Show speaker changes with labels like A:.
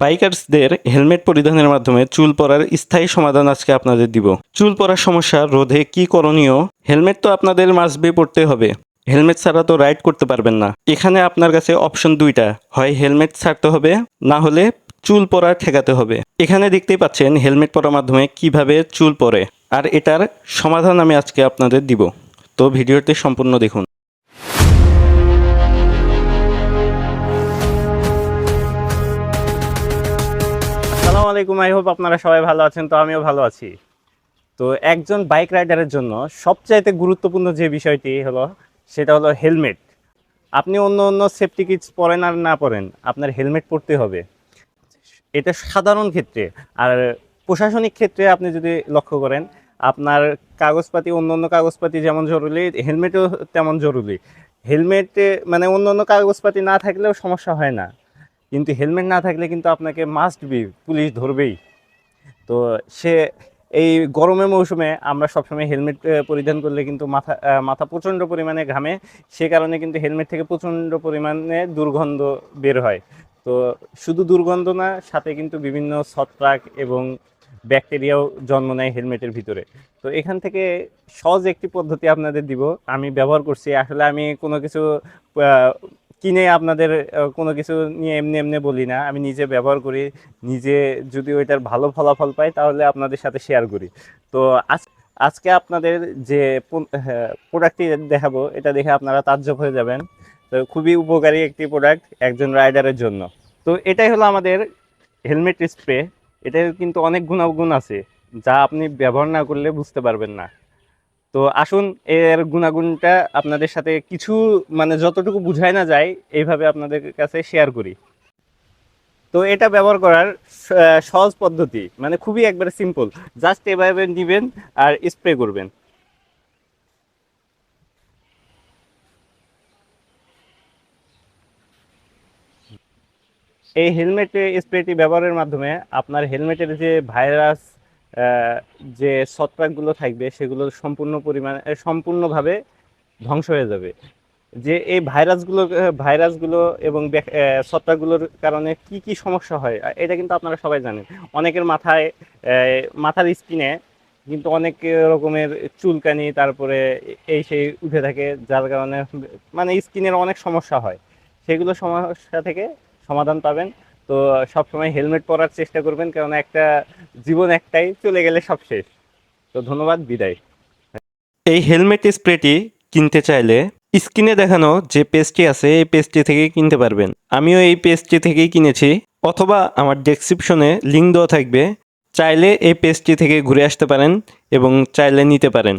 A: বাইকার্সদের helmet পরিধানের মাধ্যমে চুল পড়ার স্থায়ী সমাধান আজকে আপনাদের দিব। চুল পড়ার সমস্যা রোধে কি করণীয়? হেলমেট তো আপনাদের মাসবে পড়তে হবে। হেলমেট ছাড়া তো রাইড করতে পারবেন না। এখানে আপনার কাছে অপশন দুইটা। হয় হেলমেট ছাড়তে হবে, না হলে চুল পরা ঠেকাতে হবে। এখানে দেখতেই পাচ্ছেন হেলমেট পরার মাধ্যমে কীভাবে চুল পরে। আর এটার সমাধান আমি আজকে আপনাদের দিব। তো ভিডিওটি সম্পূর্ণ দেখুন। আসসালামু আলাইকুম আই হোপ আপনারা সবাই ভালো আছেন, তো আমিও ভালো আছি। তো একজন বাইক রাইডারের জন্য সবচাইতে গুরুত্বপূর্ণ যে বিষয়টি হলো, সেটা হলো হেলমেট আপনি অন্য অন্য সেফটি কিটস পরেন আর না পরেন, আপনার হেলমেট পরতে হবে। এটা সাধারণ ক্ষেত্রে, আর প্রশাসনিক ক্ষেত্রে আপনি যদি লক্ষ্য করেন, আপনার কাগজপাতি, অন্য অন্য কাগজপাতি যেমন জরুরি হেলমেটও তেমন জরুরি। হেলমেটে মানে অন্য অন্য কাগজপাতি না থাকলেও সমস্যা হয় না। কিন্তু হেলমেট না থাকলে কিন্তু আপনাকে মাস্ট বি পুলিশ ধরবেই। তো সে এই গরমের মৌসুমে আমরা সবসময় হেলমেট পরিধান করলে কিন্তু মাথা মাথা প্রচণ্ড পরিমাণে ঘামে। সে কারণে কিন্তু হেলমেট থেকে প্রচণ্ড পরিমাণে দুর্গন্ধ বের হয়। তো শুধু দুর্গন্ধ না, সাথে কিন্তু বিভিন্ন ছত্রাক এবং ব্যাকটেরিয়াও জন্ম নেয় হেলমেটের ভিতরে। তো এখান থেকে সহজ একটি পদ্ধতি আপনাদের দিব। আমি ব্যবহার করছি। আসলে আমি কোনো কিছু কিনে আপনাদের কোনো কিছু নিয়ে এমনি এমনি বলি না। আমি নিজে ব্যবহার করি, নিজে যদি ওইটার ভালো ফলাফল পাই তাহলে আপনাদের সাথে শেয়ার করি। তো আজ, আজকে আপনাদের যে প্রোডাক্টটি দেখাবো, এটা দেখে আপনারা তাজ্জব হয়ে যাবেন। তো খুবই উপকারী একটি প্রোডাক্ট একজন রাইডারের জন্য। তো এটাই হলো আমাদের হেলমেট স্প্রে এটার কিন্তু অনেক গুণাগুণ আছে, যা আপনি ব্যবহার না করলে বুঝতে পারবেন না। তো আসুন, এর গুণাগুণটা আপনাদের সাথে কিছু মানে যতটুকু বুঝায় না যায়, এইভাবে আপনাদের কাছে শেয়ার করি। তো এটা ব্যবহার করার সহজ পদ্ধতি মানে খুবই একবারে সিম্পল জাস্ট এভাবে নিবেন আর স্প্রে করবেন। এই হেলমেট স্প্রেটি ব্যবহারের মাধ্যমে আপনার হেলমেটের যে ভাইরাস যে ছত্রাকগুলো থাকবে সেগুলো সম্পূর্ণ পরিমাণে সম্পূর্ণভাবে ধ্বংস হয়ে যাবে। যে এই ভাইরাসগুলো ভাইরাসগুলো এবং ছত্রাকগুলোর কারণে কি কি সমস্যা হয় এটা কিন্তু আপনারা সবাই জানেন। অনেকের মাথায় মাথার স্কিনে কিন্তু অনেক রকমের চুলকানি, তারপরে এই সেই উঠে থাকে, যার কারণে মানে স্কিনের অনেক সমস্যা হয়। সেগুলো সমস্যা থেকে সমাধান পাবেন। তো সবসময় হেলমেট পরার চেষ্টা করবেন কারণ একটা জীবন একটাই চলে গেলে সব শেষ। তো ধন্যবাদ, বিদায়। এই হেলমেট স্প্রেটি কিনতে চাইলে স্ক্রিনে দেখানো যে পেজটি আছে, এই পেজটি থেকেই কিনতে পারবেন। আমিও এই পেজটি থেকেই কিনেছি, অথবা আমার ডেসক্রিপশনে লিঙ্ক দেওয়া থাকবে। চাইলে এই পেজটি থেকে ঘুরে আসতে পারেন এবং চাইলে নিতে পারেন।